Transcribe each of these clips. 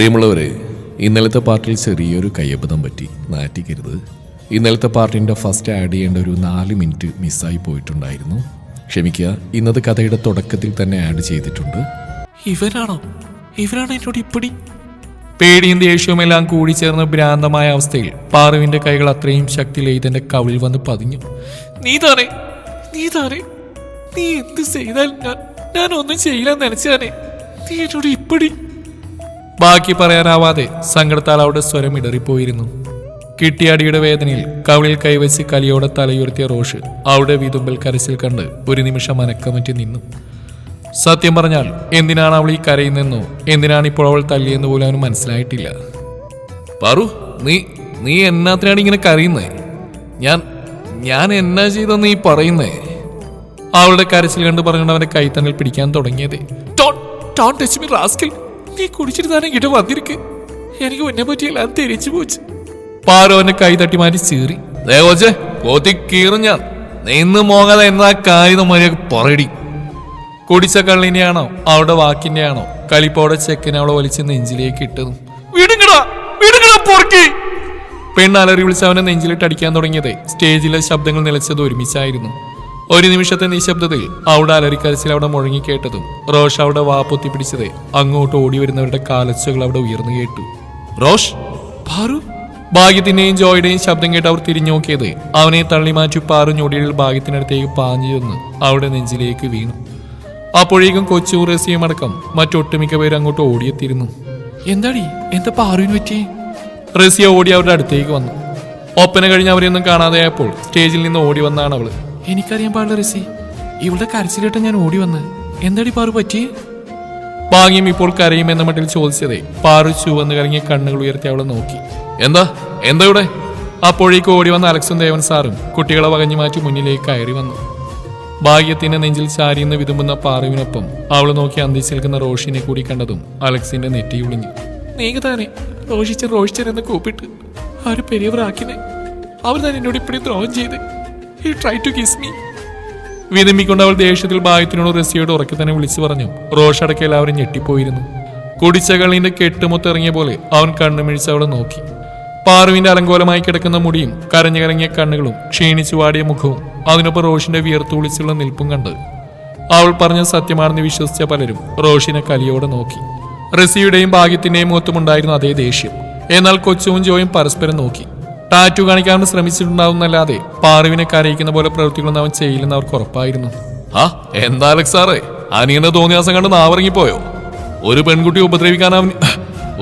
പ്രിയമുള്ളവരെ ഇന്നലത്തെ പാർട്ടിയിൽ ചെറിയൊരു കയ്യബദ്ധം പറ്റി. നാറ്റിക്കരുത്. ഇന്നലത്തെ പാർട്ടിന്റെ ഫസ്റ്റ് ആഡ് ചെയ്യേണ്ട ഒരു നാല് മിനിറ്റ് മിസ്സായി പോയിട്ടുണ്ടായിരുന്നു. ക്ഷമിക്കുക ഇന്നത്തെ കഥയുടെ തുടക്കത്തിൽ തന്നെ ആഡ് ചെയ്തിട്ടുണ്ട്. ഇവരാണോ? ഇവരാണോ എന്നോട് ഇപ്പടി? പേടിയും ദേഷ്യവും എല്ലാം കൂടിച്ചേർന്ന് ഭ്രാന്തമായ അവസ്ഥയിൽ പാറുവിന്റെ കൈകൾ അത്രയും ശക്തി ലെയ്തന്റെ കവിളിൽ വന്ന് പതിഞ്ഞു. നീ താറേ നീ താറേ നീ എന്ത് ചെയ്താൽ ഞാൻ ഞാൻ ഒന്നും ചെയ്യില്ല നനച്ചാനേ. നീ എന്നോട് ഇപ്പടി? ബാക്കി പറയാനാവാതെ സങ്കടത്താൽ അവിടെ സ്വരം ഇടറിപ്പോയിരുന്നു. കിട്ടിയാടിയുടെ വേദനയിൽ കവിളിൽ കൈവച്ച് കലിയോടെ തലയുയർത്തിയ റോഷ് അവിടെ വിതുമ്പൽ കരച്ചിൽ കണ്ട് ഒരു നിമിഷം അനക്കമറ്റി നിന്നു. സത്യം പറഞ്ഞാൽ എന്തിനാണ് അവൾ ഈ കരയുന്നെന്നോ എന്തിനാണ് ഇപ്പോൾ അവൾ തല്ലിയെന്ന് പോലും അവന് മനസ്സിലായിട്ടില്ല. പറു നീ നീ എന്നാത്തിനാണ് ഇങ്ങനെ കരയുന്നേ? ഞാൻ ഞാൻ എന്നാ ചെയ്തെന്ന് നീ പറയുന്നേ? അവളുടെ കരച്ചിൽ കണ്ട് പറഞ്ഞുകൊണ്ട് അവന്റെ കൈത്തണ്ണിൽ പിടിക്കാൻ തുടങ്ങിയത്. റാസ്കിൽ. നീ കുടിച്ചിട്ട് തന്നെ ഇങ്ങോട്ട് വന്നിരിക്ക്. എനിക്ക് ഉന്നെ പറ്റിയെല്ലാം തിരിച്ചു പോച്ച്. പാറു അവന്റെ കൈ തട്ടി മാറ്റി ചീറി. ദേവോച്ചെ കോത്തി കീറും ഞാൻ. നീ മോങ്ങാതെ എന്നാ കാര്യം മര്യാദ പറയടി. കുടിച്ച കള്ളിനെയാണോ അവളുടെ വാക്കിന്റെയാണോ കളിപ്പോടെ ചെക്കനെ അവളെ വലിച്ച് നെഞ്ചിലേക്ക് ഇട്ടതും. പെണ്ണാലറി വിളിച്ച് അവനെ നെഞ്ചിലിട്ട് അടിക്കാൻ തുടങ്ങിയത് സ്റ്റേജിലെ ശബ്ദങ്ങൾ നിലച്ചത് ഒരുമിച്ചായിരുന്നു. ഒരു നിമിഷത്തെ നിശബ്ദതയിൽ അവിടെ അലരിക്കരച്ചിൽ അവിടെ മുഴങ്ങി കേട്ടതും റോഷ് അവിടെ വാപ്പൊത്തി പിടിച്ചത് അങ്ങോട്ട് ഓടി വരുന്നവരുടെ കാലച്ചുകൾ അവിടെ ഉയർന്നു കേട്ടു. റോഷ്? പാറു? ഭാഗ്യത്തിന്റെയും ജോയുടെയും ശബ്ദം കേട്ട് അവർ തിരിഞ്ഞു നോക്കിയത് അവനെ തള്ളി മാറ്റി പാറു ഞൊടിയിൽ ഭാഗ്യത്തിനടുത്തേക്ക് പാഞ്ഞു ചെന്ന് അവിടെ നെഞ്ചിലേക്ക് വീണു. അപ്പോഴേക്കും കൊച്ചു റസിയും അടക്കം മറ്റൊട്ടുമിക്ക പേര് അങ്ങോട്ട് ഓടിയെത്തിയിരുന്നു. എന്താടി? എന്താ പാറുവിന് പറ്റി? റസിയ ഓടി അവരുടെ അടുത്തേക്ക് വന്നു. ഒപ്പന കഴിഞ്ഞ് അവരെയൊന്നും കാണാതെയായപ്പോൾ സ്റ്റേജിൽ നിന്ന് ഓടി വന്നാണ് അവൾ. എനിക്കറിയാൻ പാടില്ല റിസി. ഇവളുടെ കരച്ചിലിട്ട് ഞാൻ ഓടി വന്ന്. എന്തടി പാറു പറ്റി? ഭാഗ്യം ഇപ്പോൾ കരയുമെന്ന മട്ടിൽ ചോദിച്ചതേ. പാറു ചുവന്ന് കലങ്ങിയ കണ്ണുകൾ ഉയർത്തി അവളെ നോക്കി. എന്താ? എന്താ ഇവിടെ? അപ്പോഴേക്ക് ഓടി വന്ന അലക്സും ദേവൻ സാറും കുട്ടികളെ വകഞ്ഞു മാറ്റി മുന്നിലേക്ക് കയറി വന്നു. ഭാഗ്യത്തിന്റെ നെഞ്ചിൽ ചാരിയെന്ന് വിതുമ്പുന്ന പാറുവിനൊപ്പം അവൾ നോക്കി അന്തിച്ചു നിൽക്കുന്ന റോഷിനെ കൂടി കണ്ടതും അലക്സിന്റെ നെറ്റി ഉളിഞ്ഞു. നീങ്ങ താനെ റോഷിച്ച റോഷിച്ചൻ എന്ന് കൂപ്പിട്ട്. അവർ പെരിയവർ ആക്കിനെ അവർ തന്നെ എന്നോട് ഇപ്പോഴും ദ്രോഹം ചെയ്ത്. He try to kiss me വിതുമ്പിക്കൊണ്ട് അവൾ ദേഷ്യത്തിൽ ഭാഗ്യത്തിനോട് റസിയോട് ഉറക്കി തന്നെ വിളിച്ചു പറഞ്ഞു. റോഷ് അടക്കം എല്ലാവരും ഞെട്ടിപ്പോയിരുന്നു. കുടിച്ച കളിന്റെ കെട്ടുമൊത്തിറങ്ങിയ പോലെ അവൻ കണ്ണുമിഴിച്ച് അവളെ നോക്കി. പാറുവിന്റെ അലങ്കോലമായി കിടക്കുന്ന മുടിയും കരഞ്ഞു കരങ്ങിയ കണ്ണുകളും ക്ഷീണിച്ചു വാടിയ മുഖവും അതിനൊപ്പം റോഷിന്റെ വിയർത്തു വിളിച്ചുള്ള നിൽപ്പും കണ്ട്. അവൾ പറഞ്ഞ സത്യമാണെന്ന് വിശ്വസിച്ച പലരും റോഷിനെ കലിയോടെ നോക്കി. റസിയുടെയും ഭാഗ്യത്തിന്റെയും മുഖത്തുമുണ്ടായിരുന്നു അതേ ദേഷ്യം. എന്നാൽ കൊച്ചുവും ജോയും പരസ്പരം നോക്കി. ടാറ്റു കാണിക്കാൻ ശ്രമിച്ചിട്ടുണ്ടാവുന്നല്ലാതെ പാറുവിനെ കരയിക്കുന്ന പോലെ പ്രവൃത്തികളൊന്നും അവൻ ചെയ്യില്ലെന്ന് അവർക്ക് ഉറപ്പായിരുന്നു. ആ എന്താ അലക്സ് സാറേ? അനിയന്റെ തോന്നിയാസം കണ്ട് നാവിറങ്ങിപ്പോയോ? ഒരു പെൺകുട്ടിയെ ഉപദ്രവിക്കാൻ അവൻ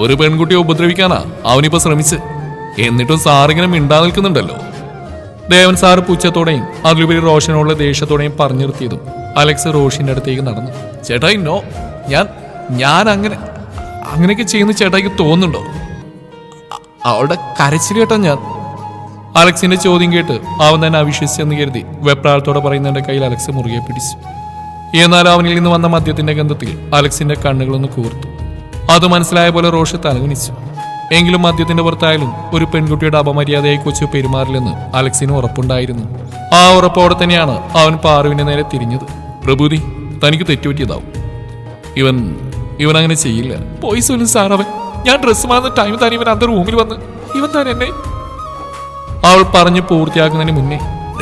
ഒരു പെൺകുട്ടിയെ ഉപദ്രവിക്കാനാ അവനിപ്പോ ശ്രമിച്ച്. എന്നിട്ടും സാറിങ്ങനെ മിണ്ടാ നിൽക്കുന്നുണ്ടല്ലോ. ദേവൻ സാറ് പുച്ഛത്തോടെയും അതിലുപരി റോഷനോടുള്ള ദേഷ്യത്തോടെയും പറഞ്ഞു നിർത്തിയതും അലക്സ് റോഷിന്റെ അടുത്തേക്ക് നടന്നു. ചേട്ടായി നോ ഞാൻ ഞാൻ അങ്ങനെ അങ്ങനെയൊക്കെ ചെയ്യുന്ന ചേട്ടായിക്ക് തോന്നുന്നുണ്ടോ? അവളുടെ കരച്ചിൽ കേട്ടോ ഞാൻ. അലക്സിന്റെ ചോദ്യം കേട്ട് അവൻ തന്നെ അവിശ്വസിച്ചെന്ന് കരുതി വെപ്രാളത്തോടെ പറയുന്നതിന്റെ കയ്യിൽ അലക്സ് മുറുകെ പിടിച്ചു. എന്നാൽ അവനിൽ നിന്ന് വന്ന മദ്യത്തിന്റെ ഗന്ധത്തിൽ അലക്സിന്റെ കണ്ണുകളൊന്ന് കൂർത്തു. അത് മനസ്സിലായ പോലെ റോഷ് തലകുനിച്ചു. എങ്കിലും മദ്യത്തിന്റെ പുറത്തായാലും ഒരു പെൺകുട്ടിയുടെ അപമര്യാദയായി കൊച്ചു പെരുമാറില്ലെന്ന് അലക്സിന് ഉറപ്പുണ്ടായിരുന്നു. ആ ഉറപ്പോടെ തന്നെയാണ് അവൻ പാറുവിന്റെ നേരെ തിരിഞ്ഞത്. പ്രഭൂതി തനിക്ക് തെറ്റുപറ്റിയതാവും. ഇവൻ ഇവൻ അങ്ങനെ ചെയ്യില്ല. പോയി സൊല്ലും സാർ അവൻ. ഞാൻ ഡ്രസ്സ് മാറുന്ന ടൈം താൻ ഇവൻ അന്ത റൂമിൽ വന്ന്. ഇവൻ താൻ എന്നെ അവൾ പറഞ്ഞു പൂർത്തിയാക്കുന്നതിന് മുന്നേ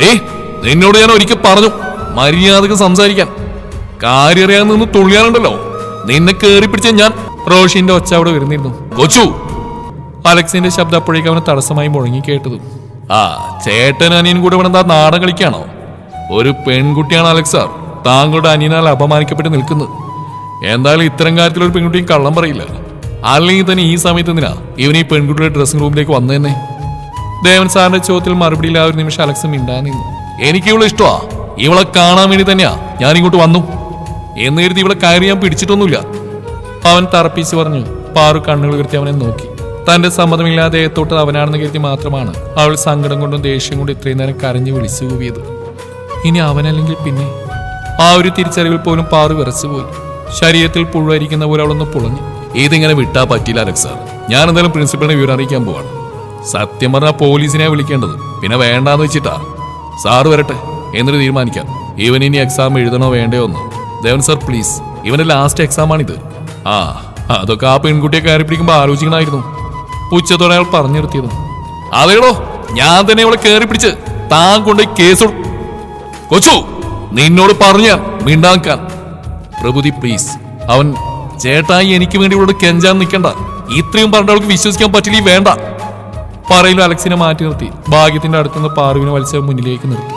ഏ നിന്നോട് ഞാൻ ഒരിക്കൽ പറഞ്ഞു മര്യാദയ്ക്ക് സംസാരിക്കാൻ. കാര്യറിയാൻ നിന്ന് തുള്ളിയാറുണ്ടല്ലോ നിന്നെ കയറി പിടിച്ച ഞാൻ റോഷിന്റെ ഒച്ച അവിടെ വരുന്നിരുന്നു. കൊച്ചു! അലക്സിന്റെ ശബ്ദം അപ്പോഴേക്കും അവന് തടസ്സമായി മുഴങ്ങി കേട്ടതും. ആ ചേട്ടൻ അനിയൻ കൂടെ ഇവിടെ എന്താ നാടൻ കളിക്കാണോ? ഒരു പെൺകുട്ടിയാണ് അലക്സ് സാർ. താങ്കളുടെ അനിയനാൽ അപമാനിക്കപ്പെട്ട് നിൽക്കുന്നത്. എന്തായാലും ഇത്തരം കാര്യത്തിൽ ഒരു പെൺകുട്ടിയും കള്ളം പറയില്ല. അല്ലെങ്കിൽ തന്നെ ഈ സമയത്ത് എന്തിനാ? ഇവൻ ഈ പെൺകുട്ടിയുടെ ഡ്രസ്സിംഗ് റൂമിലേക്ക് വന്നു തന്നെ ദേവൻ സാറിന്റെ ചോദ്യത്തിൽ മറുപടിയിൽ ആ ഒരു നിമിഷം അലക്സ് മിണ്ടാ നിന്നു. എനിക്ക് ഇവളെ ഇഷ്ടമാ ഇവളെ കാണാൻ വേണ്ടി തന്നെയാ ഞാൻ ഇങ്ങോട്ട് വന്നു. എന്ന് കരുതി ഇവളെ കയറി ഞാൻ പിടിച്ചിട്ടൊന്നുമില്ല. അവൻ തറപ്പിച്ച് പറഞ്ഞു പാറു കണ്ണുകൾ ഉയർത്തി അവനെ നോക്കി. തന്റെ സമ്മതമില്ലാതെ തൊട്ട് അവനാണെന്ന് കരുതി മാത്രമാണ് അവൾ സങ്കടം കൊണ്ടും ദേഷ്യം കൊണ്ടും ഇത്രയും നേരം കരഞ്ഞു വിളിച്ചു കൂവിയത്. ഇനി അവനല്ലെങ്കിൽ പിന്നെ? ആ ഒരു തിരിച്ചറിവിൽ പോലും പാറു വിറച്ചുപോയി. ശരീരത്തിൽ പുഴുവരിക്കുന്ന പോലെ അവളൊന്ന് പുളഞ്ഞു. ഇതിങ്ങനെ വിട്ടാ പറ്റില്ല അലക്സ് സാർ. ഞാൻ എന്തായാലും പ്രിൻസിപ്പളിനെ വിവരം അറിയിക്കാൻ പോവാണ്. സത്യം പറഞ്ഞാൽ പോലീസിനെ വിളിക്കേണ്ടത്. പിന്നെ വേണ്ടാന്ന് വെച്ചിട്ടാ. സാറ് വരട്ടെ എന്നിട്ട് തീരുമാനിക്കാം. ഇവൻ ഇനി എക്സാം എഴുതണോ വേണ്ടയോ എന്ന്. ദേവൻ സാർ പ്ലീസ് ഇവന്റെ ലാസ്റ്റ് എക്സാം ആണിത്. ആ അതൊക്കെ ആ പെൺകുട്ടിയെ കയറി പിടിക്കുമ്പോ ആലോചിക്കണമായിരുന്നു. ഉച്ചത്തോടെ അയാൾ പറഞ്ഞു നിർത്തിയത്. അതേടോ ഞാൻ തന്നെ ഇവളെ കയറി പിടിച്ച് താൻ കൊണ്ടുപോയി കേസ് കൊച്ചു നിന്നോട് പറഞ്ഞ മിണ്ടാക്കാൻ. പ്രഭുതി പ്ലീസ് അവൻ ചേട്ടായി എനിക്ക് വേണ്ടി ഇവളോട് കെഞ്ചാൻ നിൽക്കണ്ട. ഇത്രയും പറഞ്ഞ അവൾക്ക് വിശ്വസിക്കാൻ പറ്റില്ല വേണ്ട. പറയിലും അലക്സിനെ മാറ്റി നിർത്തി. ഭാഗ്യത്തിന്റെ അടുത്തുനിന്ന് പാറുവിനെ വലിച്ച മുന്നിലേക്ക് നിർത്തി.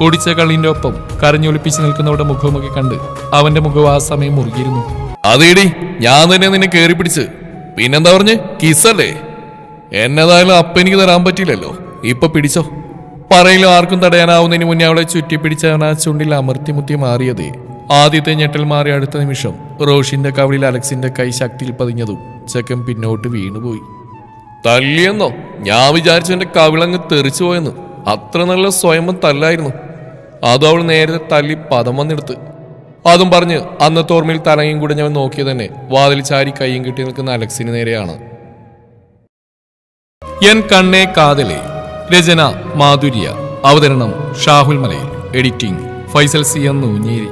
കുടിച്ച കള്ളിന്റെ ഒപ്പം കരഞ്ഞൊലിപ്പിച്ച് നിൽക്കുന്നവരുടെ മുഖമൊക്കെ കണ്ട് അവന്റെ മുഖം ആ സമയം മുറുകിയിരുന്നു. അതേടി ഞാൻ തന്നെ നിന്നെ കേറി പിടിച്ച്. പിന്നെന്താ പറഞ്ഞ്? കിസ്സല്ലേ? എന്നതായാലും അപ്പ എനിക്ക് തരാൻ പറ്റില്ലല്ലോ ഇപ്പൊ പിടിച്ചോ. പറയിലും ആർക്കും തടയാനാവുന്നതിന് മുന്നേ അവളെ ചുറ്റി പിടിച്ചാണ് ആ ചുണ്ടിൽ അമർത്തി മുത്തി മാറിയതേ. ആദ്യത്തെ ഞെട്ടൽ മാറി അടുത്ത നിമിഷം റോഷിന്റെ കവിളിൽ അലക്സിന്റെ കൈ ശക്തിയിൽ പതിഞ്ഞതും ചെക്കൻ പിന്നോട്ട് വീണുപോയി. തല്ലിയെന്നോ ഞാൻ വിചാരിച്ചു എന്റെ കവിളങ്ങ് തെറിച്ചു പോയെന്ന്. അത്ര നല്ല സ്വയംഭം തല്ലായിരുന്നു. അതോ അവൾ നേരത്തെ തല്ലി പദം വന്നെടുത്ത്. അതും പറഞ്ഞ് അന്നത്തെ ഓർമ്മയിൽ തലയും കൂടെ ഞാൻ നോക്കിയ തന്നെ വാതിൽ ചാരി കൈയും കിട്ടി നിൽക്കുന്ന അലക്സിന് നേരെയാണ്. എൻ കണ്ണേ കാതലേ രചന മാധുര്യ. അവതരണം Shahul Malayil. Editing Faisal C N Noonjeri.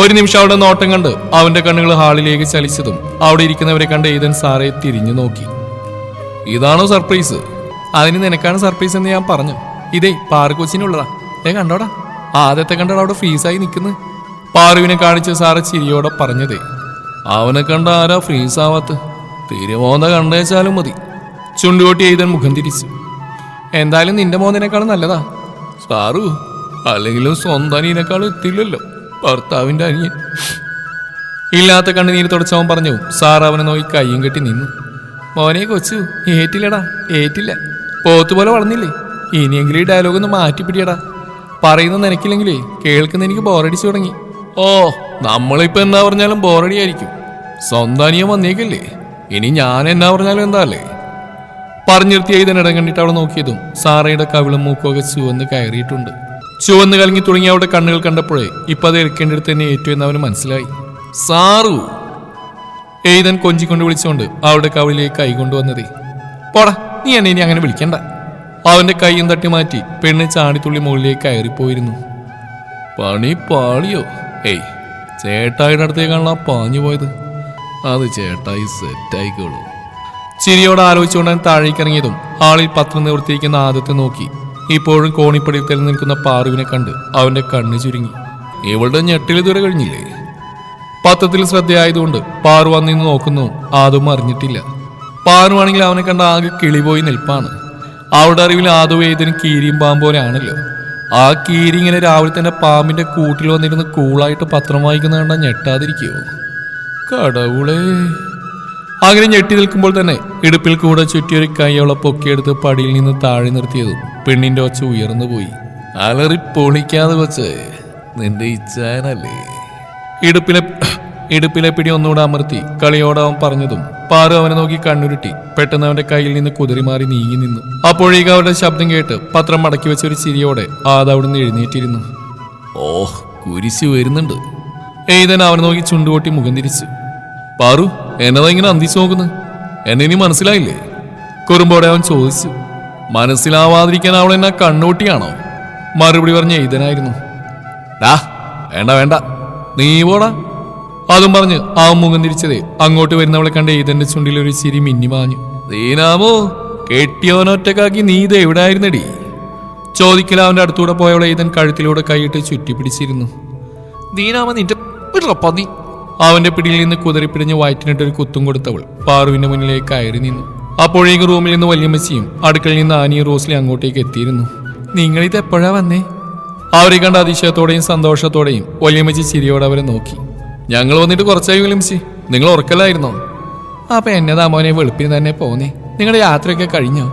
ഒരു നിമിഷം അവിടെ നോട്ടം കണ്ട് അവന്റെ കണ്ണുകൾ ഹാളിലേക്ക് ചലിച്ചതും അവിടെ ഇരിക്കുന്നവരെ കണ്ട് ഏതൻ സാറെ തിരിഞ്ഞു നോക്കി. ഇതാണോ സർപ്രൈസ്? അതിന് നിനക്കാണ് സർപ്രൈസ് എന്ന് ഞാൻ പറഞ്ഞു. ഇതേ പാർക്ക് കൊച്ചിനുള്ളതാ. ഏ കണ്ടോടാ. ആദ്യത്തെ കണ്ടോടാ അവിടെ ഫ്രീസായി നിൽക്കുന്നു. പാറുവിനെ കാണിച്ച് സാറ് ചിരിയോടെ പറഞ്ഞതേ. അവനെ കണ്ട ആരാ ഫ്രീസ് ആവാത്ത തിരുമോന്ത കണ്ടേച്ചാലും മതി. ചുണ്ടുകൊട്ടി എഴുതാൻ മുഖം തിരിച്ചു. എന്തായാലും നിന്റെ മോന്തിനേക്കാളും നല്ലതാ. സാറു അല്ലെങ്കിലും സ്വന്തം അനിയനേക്കാളും എത്തില്ലല്ലോ. ഭർത്താവിന്റെ അനിയൻ. ഇല്ലാത്ത കണ്ണുനീര് തുടച്ചവൻ പറഞ്ഞു. സാർ അവനെ നോക്കി കയ്യും കെട്ടി നിന്നു. മോനെ കൊച്ചു ഏറ്റില്ലടാ ഏറ്റില്ല. പോത്തുപോലെ വളർന്നില്ലേ? ഇനിയെങ്കിലും ഈ ഡയലോഗ് ഒന്ന് മാറ്റിപ്പിടിയടാ. പറയുന്ന നിനക്കില്ലെങ്കിലേ കേൾക്കുന്ന എനിക്ക് ബോറടിച്ചു തുടങ്ങി. ഓ നമ്മളിപ്പോ എന്താ പറഞ്ഞാലും ബോറടിയായിരിക്കും സ്വന്തം വന്നേക്കല്ലേ? ഇനി ഞാൻ എന്നാ പറഞ്ഞാലും എന്താ അല്ലേ പറഞ്ഞു ഇതിന് ഇതിനിടം കണ്ടിട്ട് അവിടെ നോക്കിയതും സാറയുടെ കവിളും മൂക്കുമൊക്കെ ചുവന്ന് കയറിയിട്ടുണ്ട്. ചുവന്ന് കലങ്ങി തുടങ്ങി അവിടെ കണ്ണുകൾ കണ്ടപ്പോഴേ ഇപ്പൊ അത് എടുക്കേണ്ടടുത്ത് തന്നെ ഏറ്റു എന്ന് അവന് മനസ്സിലായി. സാറു എയ്തൻ കൊഞ്ചിക്കൊണ്ട് വിളിച്ചുകൊണ്ട് അവളുടെ കവിളിലേക്ക് കൈ കൊണ്ടുവന്നതേ. പോടാ നീ എന്നെ ഇനി അങ്ങനെ വിളിക്കണ്ട. അവന്റെ കൈയും തട്ടി മാറ്റി പെണ്ണ് ചാടിത്തുള്ളി മുകളിലേക്ക് കയറിപ്പോയിരുന്നു. പണി പാളിയോ? ഏയ് ചേട്ടായിയുടെ അടുത്തേക്കാണല്ലോ പാഞ്ഞു പോയത്. അത് ചേട്ടായി സെറ്റായിക്കോളൂ. ചിരിയോട് ആലോചിച്ചുകൊണ്ടാൻ താഴേക്ക് ഇറങ്ങിയതും ആളിൽ പത്രം നിവർത്തിയിരിക്കുന്ന ആദ്യത്തെ നോക്കി. ഇപ്പോഴും കോണിപ്പടിയിൽ തെളിഞ്ഞ് നിൽക്കുന്ന പാറുവിനെ കണ്ട് അവന്റെ കണ്ണ് ചുരുങ്ങി. ഇവളുടെ ഞെട്ടിൽ ഇതുവരെ കഴിഞ്ഞില്ലേ? പത്രത്തിൽ ശ്രദ്ധയായതുകൊണ്ട് പാറു വന്നിന്ന് നോക്കുന്നു. ആദവും അറിഞ്ഞിട്ടില്ല. പാറുവാണെങ്കിൽ അവനെ കണ്ട ആകെ കിളിപോയി നിൽപ്പാണ്. അവളുടെ അറിവിൽ ആദവ് ഏതിന് കീരിയും ആണല്ലോ. ആ കീരി ഇങ്ങനെ രാവിലെ തന്നെ പാമ്പിന്റെ കൂട്ടിൽ വന്നിരുന്ന് കൂളായിട്ട് പത്രം വായിക്കുന്ന കണ്ട ഞെട്ടാതിരിക്കുവോ? കടവുളേ. അങ്ങനെ ഞെട്ടി നിൽക്കുമ്പോൾ തന്നെ ഇടുപ്പിൽ കൂടെ ചുറ്റിയൊരു കൈയോളം പൊക്കിയെടുത്ത് പടിയിൽ നിന്ന് താഴെ നിർത്തിയതും പെണ്ണിന്റെ ഒച്ച ഉയർന്നു പോയി. അലറി പൊളിക്കാതെ വെച്ച് നിന്റെ ഇച്ഛാനല്ലേ? ഇടുപ്പിലെ ഇടുപ്പിലെ പിടി ഒന്നുകൂടെ അമർത്തി കളിയോടെ അവൻ പറഞ്ഞതും പാറു അവനെ നോക്കി കണ്ണുരുട്ടി പെട്ടെന്ന് അവന്റെ കയ്യിൽ നിന്ന് കുതിരി മാറി നീങ്ങി നിന്നു. അപ്പോഴേക്ക് അവരുടെ ശബ്ദം കേട്ട് പത്രം മടക്കി വെച്ച ഒരു ചിരിയോടെ ആദ അവിടുന്ന് എഴുന്നേറ്റിരുന്നു. ഓഹ് കുരിശി വരുന്നുണ്ട്. എയ്തൻ അവനെ നോക്കി ചുണ്ടുകൊട്ടി മുഖം തിരിച്ചു. പാറു എന്നതാ ഇങ്ങനെ അന്തിച്ചു നോക്കുന്നു? എന്നെ ഇനി മനസ്സിലായില്ലേ? കുറുമ്പോടെ അവൻ ചോദിച്ചു. മനസ്സിലാവാതിരിക്കാൻ അവൾ എന്നെ കണ്ണൂട്ടിയാണോ? മറുപടി പറഞ്ഞ എയ്തനായിരുന്നു ഡാ വേണ്ട വേണ്ട. നീ പോടാ. അതും പറഞ്ഞ് ആ മുഖം തിരിച്ചതേ. അങ്ങോട്ട് വരുന്നവളെ കണ്ട ഏതന്റെ ചുണ്ടിൽ ഒരു ചിരി മിന്നി മാഞ്ഞു. ദീനാമോ കെട്ടിയവനൊറ്റക്കാക്കി നീ ഇത് എവിടായിരുന്നടി? ചോദിക്കൽ അവന്റെ അടുത്തൂടെ പോയവളെ ഏതൻ കഴുത്തിലൂടെ കൈയിട്ട് ചുറ്റി പിടിച്ചിരുന്നു ദീനാമ നിന്റെ അവന്റെ പിടിയിൽ നിന്ന് കുതിറിപ്പിടിഞ്ഞ് വയറ്റിനിട്ട് ഒരു കുത്തും കൊടുത്തവൾ പാറുവിന്റെ മുന്നിലേക്ക് കയറി നിന്നു. അപ്പോഴേക്ക് റൂമിൽ നിന്ന് വല്യമ്മച്ചിയും അടുക്കളയിൽ നിന്ന് ആനിയും റോസ്ലി അങ്ങോട്ടേക്ക് എത്തിയിരുന്നു. ഇത് എപ്പോഴാ വന്നേ? അവരെ കണ്ട അതിശയത്തോടെയും സന്തോഷത്തോടെയും വല്യമ്മച്ചി ചിരിയോടെ അവരെ നോക്കി. ഞങ്ങൾ വന്നിട്ട് കുറച്ചായി വിളിമിച്ചി നിങ്ങൾ ഉറക്കലായിരുന്നോ അപ്പൊ എന്നതാ മോനെ വെളുപ്പിന് തന്നെ പോന്നേ. നിങ്ങളുടെ യാത്രയൊക്കെ കഴിഞ്ഞോ?